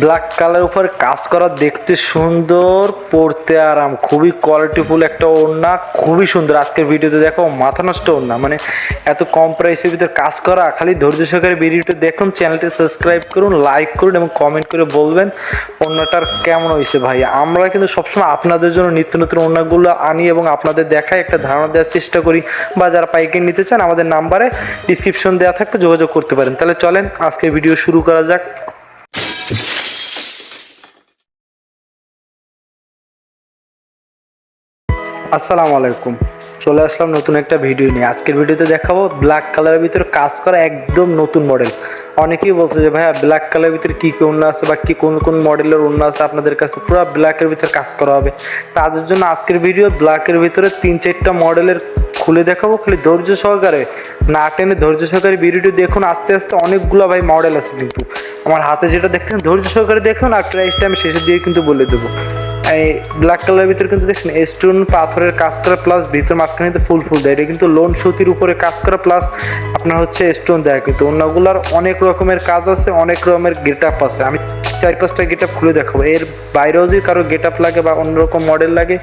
Black colour উপর কাজ করা, দেখতে সুন্দর, পড়তে আরাম, খুবই কোয়ালিটিফুল একটা ওড়না, খুবই সুন্দর। আজকের ভিডিওতে দেখো মাথা নষ্ট ওড়না মানে এত কম প্রাইসের ভিতরে কাজ করা, খালি ধৈর্য সহকারে ভিডিওটা দেখুন চ্যানেলটি সাবস্ক্রাইব করুন লাইক করুন এবং কমেন্ট করে বলবেন ওড়নাটার কেমন হয়েছে ভাই। আমরা কিন্তু সবসময় আপনাদের জন্য নিত্য নতুন ওড়নাগুলো আনি এবং আপনাদের দেখায় একটা ধারণা দেওয়ার চেষ্টা করি বা যারা পাইকারি নিতে চান, আমাদের নাম্বারে ডিসক্রিপশন দেওয়া থাকবে যোগাযোগ করতে পারেন। তাহলে চলেন, আজকের ভিডিও শুরু করা যাক। আসসালামু আলাইকুম। চলে আসলাম নতুন একটা ভিডিও নিয়ে। আজকের ভিডিওতে দেখাবো ব্ল্যাক কালারের ভিতরে কাজ করা একদম নতুন মডেল অনেকেই বলছে যে, ভাইয়া ব্ল্যাক কালারের ভিতরে কী কী অন্য আছে বা কি কোন কোন মডেলের অন্য আছে আপনাদের কাছে? পুরো ব্ল্যাকের ভিতরে কাজ করা হবে। তাদের জন্য আজকের ভিডিও ব্ল্যাকের ভিতরে তিন চারটা মডেলের খুলে দেখাবো। খালি ধৈর্য সহকারে, না টেনে ধৈর্য সহকারে ভিডিওটি দেখুন। আস্তে আস্তে অনেকগুলো ভাই মডেল আছে কিন্তু। আমার হাতে যেটা দেখছেন ধৈর্য সহকারে দেখুন আর প্রাইসটা আমি শেষের দিকে কিন্তু বলে দেবো। এই ব্ল্যাক কালারের ভিতরে কিন্তু দেখছেন স্টোন পাথরের কাজ করা প্লাস ভিতর মাঝখানে কিন্তু ফুল ফুল দেয়। এটা কিন্তু লোন সুতির উপরে কাজ করা প্লাস আপনার হচ্ছে স্টোন দেয়। কিন্তু অন্যগুলার অনেক রকমের কাজ আছে, অনেক রকমের গেট আপ আছে। আমি চার পাঁচটা গেট আপ খুলে দেখাবো। এর বাইরেও যদি কারও গেট আপ লাগে বা অন্যরকম মডেল লাগে,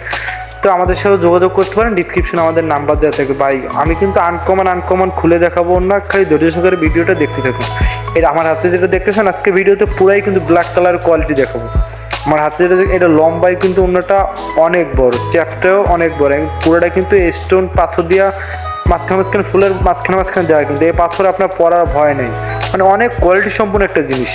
তো আমাদের সাথে যোগাযোগ করতে পারেন। ডিসক্রিপশনে আমাদের নাম্বার দেওয়া থাকবে। ভাই, আমি কিন্তু আনকমন আনকমন খুলে দেখাবো না খালি ধৈর্য সহকারে ভিডিওটা দেখতে থাকুন। এটা আমার হাতে যেটা দেখতেছেন, আজকে ভিডিওতে পুরাই কিন্তু ব্ল্যাক কালার কোয়ালিটি দেখাবো। আমার হাতে যেটা এটা লম্বায় কিন্তু অন্যটা অনেক বড় চ্যাপটাও অনেক বড়। পুরোটা কিন্তু স্টোন পাথর দিয়া মাঝখানে মাঝখানে ফুলের মাঝখানে মাঝখানে দেওয়া কিন্তু এই পাথর আপনার পরার ভয় নেই। মানে অনেক কোয়ালিটি সম্পূর্ণ একটা জিনিস।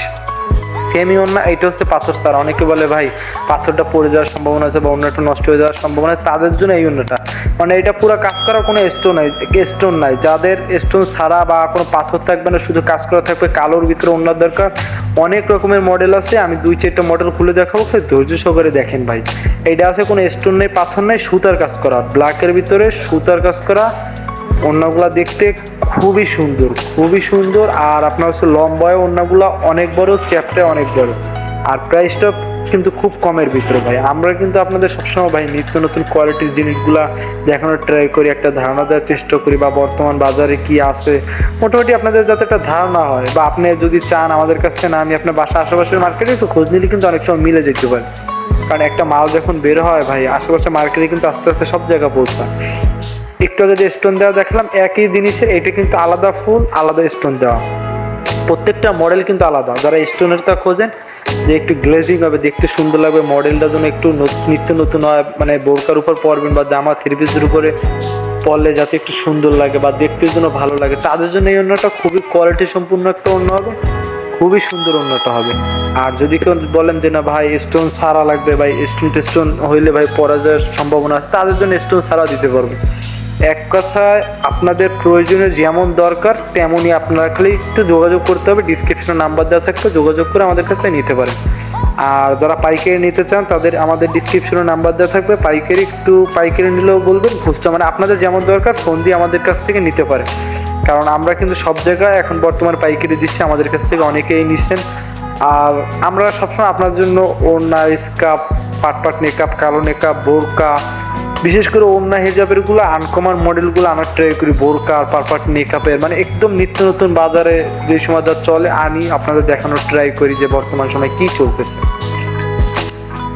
সেমি অন্য এটা হচ্ছে পাথর স্যার। অনেকে বলে, ভাই, পাথরটা পড়ে যাওয়ার সম্ভাবনা আছে বা অন্যটা নষ্ট হয়ে যাওয়ার সম্ভাবনা তাদের জন্য এই অন্যটা। মানে এটা পুরো কাজ করার কোনো স্টোন নাই স্টোন নাই। যাদের স্টোন ছাড়া বা কোনো পাথর থাকবে না, শুধু কাজ করা থাকবে কালোর ভিতরে অন্য দরকার। অনেক রকমের মডেল আছে, আমি দুই চারটা মডেল খুলে দেখাবো, খালি ধৈর্য সহকারে দেখেন ভাই। এইটা আছে কোনো স্টোন নেই, পাথর নেই, সুতার কাজ করা। ব্ল্যাকের ভিতরে সুতার কাজ করা অন্যগুলা দেখতে খুবই সুন্দর খুবই সুন্দর। আর আপনার হচ্ছে লম্বায় অন্যগুলা অনেক বড় চ্যাপটা অনেক বড়। আর প্রাইসটা কিন্তু খুব কমের ভিতরে ভাই। আমরা কিন্তু আপনাদের সবসময় ভাই নিত্য নতুন কোয়ালিটির জিনিসগুলা দেখানোর ট্রাই করি, একটা ধারণা দেওয়ার চেষ্টা করি, বা বর্তমান বাজারে কি আছে। মোটামুটি আপনাদের যাতে একটা ধারণা হয়, বা আপনি যদি চান আমাদের কাছ থেকে না, আমি আপনার বাসা আশেপাশের মার্কেটে একটু খোঁজ নিলে কিন্তু অনেক সময় মিলে যেতে পারে। কারণ একটা মাল যখন বের হয় ভাই আশেপাশে মার্কেটে কিন্তু আস্তে আস্তে সব জায়গায় পৌঁছায়। একটু যে স্টোন দেওয়া দেখলাম, একই জিনিসের, এটা কিন্তু আলাদা ফুল, আলাদা স্টোন দেওয়া। প্রত্যেকটা মডেল কিন্তু আলাদা। যারা স্টোনেরটা খোঁজেন, যে একটু গ্লেজিং হবে, দেখতে সুন্দর লাগবে মডেলটা যেন একটু নত- নিত্য নতুন হয় মানে বোরকার উপর পরবেন বা জামা থ্রি পিসের উপরে পরলে যাতে একটু সুন্দর লাগে বা দেখতে জন্য ভালো লাগে। তাদের জন্য এই অন্যটা খুবই কোয়ালিটি সম্পূর্ণ একটা অন্য হবে, খুবই সুন্দর অন্যটা হবে। আর যদি কেউ বলেন যে, না ভাই স্টোন সারা লাগবে, ভাই স্টোন টেস্টোন হইলে ভাই পরা যাওয়ার সম্ভাবনা আছে, তাদের জন্য স্টোন সারা দিতে পারবে। এক কথায় আপনাদের প্রয়োজনে যেমন দরকার, তেমনই আপনারা খালি একটু যোগাযোগ করতে হবে। ডিসক্রিপশনে নাম্বার দেওয়া থাকবে, যোগাযোগ করে আমাদের কাছ থেকে নিতে পারেন। আর যারা পাইকারি নিতে চান, তাদের আমাদের ডিসক্রিপশনে নাম্বার দেওয়া থাকবে। পাইকারি একটু পাইকারি নিলেও বলবেন, খুচরা মানে আপনাদের যেমন দরকার ফোন দিয়ে আমাদের কাছ থেকে নিতে পারেন। কারণ আমরা কিন্তু সব জায়গায় এখন বর্তমান পাইকারি দিচ্ছি, আমাদের কাছ থেকে অনেকেই নিচ্ছেন। আর আমরা সবসময় আপনার জন্য ওড়না স্কাপ পাট পাট মেকআপ কালো মেকআপ বোরকা বিশেষ করে ওড়না হেজাবেরগুলো আনকমন মডেলগুলো আনার ট্রাই করি, বোরকা আর মেকআপের মানে একদম নিত্য নতুন বাজারে যে সময় যা চলে, আনি, আপনাদের দেখানোর ট্রাই করি যে বর্তমান সময় কি চলতেছে।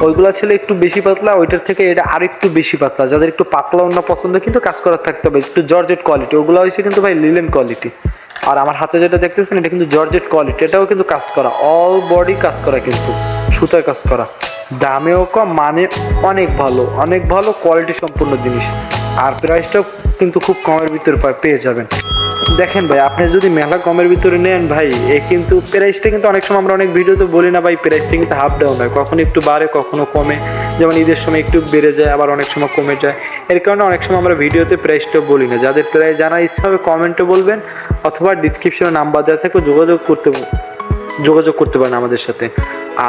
ওইগুলো ছিল একটু বেশি পাতলা, ওইটার থেকে এটা আর একটু বেশি পাতলা। যাদের একটু পাতলা অন্য পছন্দ, কিন্তু কাজ করার থাকতে হবে, একটু জর্জেট কোয়ালিটি ওগুলো হয়েছে কিন্তু ভাই লিলেন কোয়ালিটি আর আমার হাতে যেটা দেখতেছেন, এটা কিন্তু জর্জেট কোয়ালিটি এটাও কিন্তু কাজ করা। অল বডি কাজ করা কিন্তু, সুতার কাজ করা। দামেও কম মানে অনেক ভালো অনেক ভালো কোয়ালিটি সম্পূর্ণ জিনিস। আর প্রাইসটাও কিন্তু খুব কমের ভিতরে পেয়ে যাবেন। দেখেন ভাই, আপনি যদি মেলা কমের ভিতরে নেন ভাই, এ কিন্তু প্রাইসটা কিন্তু অনেক সময় আমরা অনেক ভিডিওতে বলি না ভাই প্রাইসটা কিন্তু হাফ ডাউন হয়, কখনো একটু বাড়ে, কখনো কমে। যেমন ঈদের সময় একটু বেড়ে যায়, আবার অনেক সময় কমে যায়। এর কারণে অনেক সময় আমরা ভিডিওতে প্রাইসটা বলি না। যাদের প্রাইস জানা ইচ্ছা হবে কমেন্টে বলবেন, অথবা ডিসক্রিপশনে নাম্বার দেওয়া থাকবে যোগাযোগ করতে যোগাযোগ করতে পারেন আমাদের সাথে।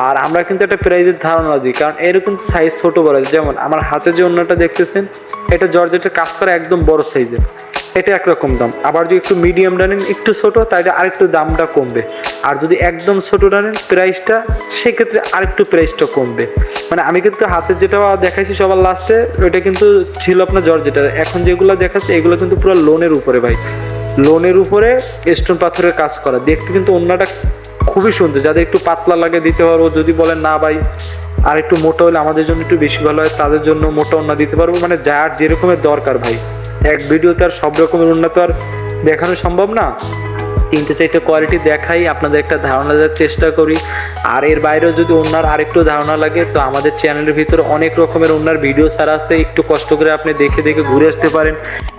আর আমরা কিন্তু একটা প্রাইজের ধারণা দিই, কারণ এরকম সাইজ ছোট বড়। যেমন আমার হাতে যে অন্যটা দেখতেছেন, এটা জর্জেটের কাজ করা একদম বড় সাইজের এটা একরকম দাম। আবার যদি একটু মিডিয়াম নেন, একটু ছোটো, তাহলে আরেকটু দামটা কমবে। আর যদি একদম ছোটটা নেন প্রাইসটা সেক্ষেত্রে আরেকটু প্রাইসটা কমবে। মানে আমি কিন্তু হাতে যেটা দেখাইছি সবার লাস্টে ওইটা কিন্তু ছিল আপনার জর্জেটার। এখন যেগুলো দেখাচ্ছে, এগুলো কিন্তু পুরো লোনের উপরে ভাই। লোনের উপরে স্টোন পাথরের কাজ করা। দেখতে কিন্তু অন্যটা খুবই সুন্দর। যাদের একটু পাতলা লাগে দিতে পারব যদি বলেন না ভাই, আর একটু মোটা হলে আমাদের জন্য একটু বেশি ভালো হয়, তাদের জন্য মোটা অন্য দিতে পারব। মানে যার যেরকমের দরকার ভাই, এক ভিডিওতে আর সব রকমের উন্নত আর দেখানো সম্ভব না? তিনটে চারটে কোয়ালিটি দেখাই, আপনাদের একটা ধারণা দেওয়ার চেষ্টা করি। আর এর বাইরেও যদি অন্যার আরেকটু ধারণা লাগে, তো আমাদের চ্যানেলের ভিতরে অনেক রকমের অন্যার ভিডিও ছাড়া আছে, একটু কষ্ট করে আপনি দেখে দেখে ঘুরে আসতে পারেন।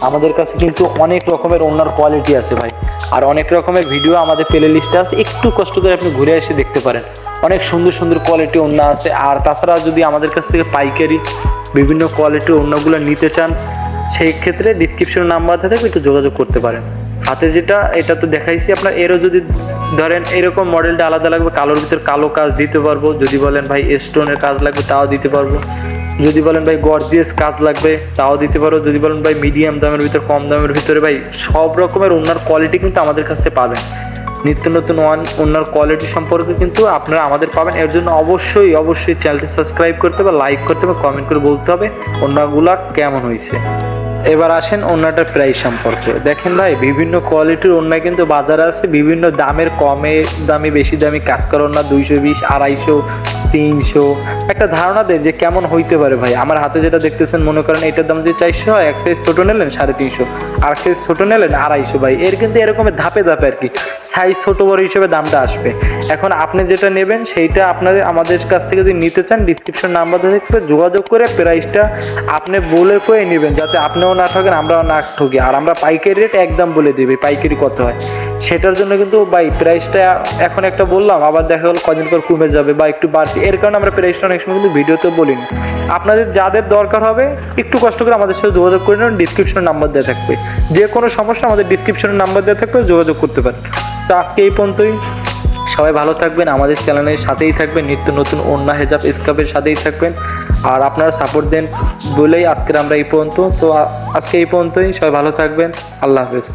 আমাদের কাছে কিন্তু অনেক রকমের অন্যার কোয়ালিটি আছে ভাই। আর অনেক রকমের ভিডিও আমাদের প্লে লিস্টে আছে, একটু কষ্ট করে আপনি ঘুরে এসে দেখতে পারেন। অনেক সুন্দর সুন্দর কোয়ালিটি অন্য আছে। আর তাছাড়া যদি আমাদের কাছ থেকে পাইকারি বিভিন্ন কোয়ালিটির অন্যগুলো নিতে চান, সেই ক্ষেত্রে ডিসক্রিপশন নাম্বার থেকে একটু যোগাযোগ করতে পারেন। হাতে যেটা, এটা তো দেখাইছি আপনার, এরও যদি ধরেন এরকম মডেলটা আলাদা লাগবে, কালোর ভিতর কালো কাজ দিতে পারব। যদি বলেন ভাই স্টোনের কাজ লাগবে, তাও দিতে পারব। যদি বলেন ভাই গর্জিয়াস কাজ লাগবে, তাও দিতে পারব। যদি বলেন ভাই মিডিয়াম দামের ভিতর, কম দামের ভিতরে, ভাই সব রকমের ওনার কোয়ালিটি কিন্তু আমাদের কাছে পাবেন। নিত্য নতুন ওয়ান, ওনার কোয়ালিটি সম্পর্কে কিন্তু আপনারা আমাদের পাবেন। এর জন্য অবশ্যই অবশ্যই চ্যানেলটি সাবস্ক্রাইব করতে হবে লাইক করতে হবে কমেন্ট করে বলতে হবে, ওনাগুলা কেমন হয়েছে এবার আসেন ওনাটার প্রাইস সম্পর্কে। দেখেন ভাই, বিভিন্ন কোয়ালিটির ওনা কিন্তু বাজারে আছে, বিভিন্ন দামের কমে দামি, বেশি দামি কাজ করা ওনা দুইশো বিশ, আড়াইশো, তিনশো। একটা ধারণা দেন যে কেমন হইতে পারে ভাই। আমার হাতে যেটা দেখতেছেন, মনে করেন এটার দাম যদি চারশো হয় এক সাইজ ছোটো নিলেন সাড়ে তিনশো, আর সাইজ ছোটো নিলেন আড়াইশো ভাই। এর কিন্তু এরকমের ধাপে ধাপে আর কি সাইজ ছোটো বড় হিসেবে দামটা আসবে। এখন আপনি যেটা নেবেন সেইটা আপনাদের, আমাদের কাছ থেকে যদি নিতে চান ডিসক্রিপশন নাম্বার থেকে যোগাযোগ করে প্রাইসটা আপনি বলে করে নেবেন, যাতে আপনিও না ঠকেন আমরাও না ঠকি আর আমরা পাইকারি রেট একদম বলে দিবি পাইকারি কত হয়? সেটার জন্য কিন্তু ভাই প্রাইসটা এখন একটা বললাম, আবার দেখা গেলো কদিন পর কমে যাবে বা একটু বাড়তি এর কারণে আমরা প্রাইসটা অনেক সময় কিন্তু ভিডিওতে বলি না আপনাদের যাদের দরকার হবে, একটু কষ্ট করে আমাদের সাথে যোগাযোগ করে নেবেন ডিসক্রিপশন নাম্বার দেওয়া থাকবে। যে কোনো সমস্যা আমাদের ডিসক্রিপশনের নাম্বার দেওয়া থাকবে, যোগাযোগ করতে পারেন। তো আজকে এই পর্যন্তই। সবাই ভালো থাকবেন, আমাদের চ্যানেলের সাথেই থাকবেন, নিত্য নতুন অন্য হেজাব স্কাপের সাথেই থাকবেন। আর আপনারা সাপোর্ট দেন বলেই আজকের আমরা এই পর্যন্ত, তো আজকে এই পর্যন্তই, সবাই ভালো থাকবেন, আল্লাহ হাফেজ।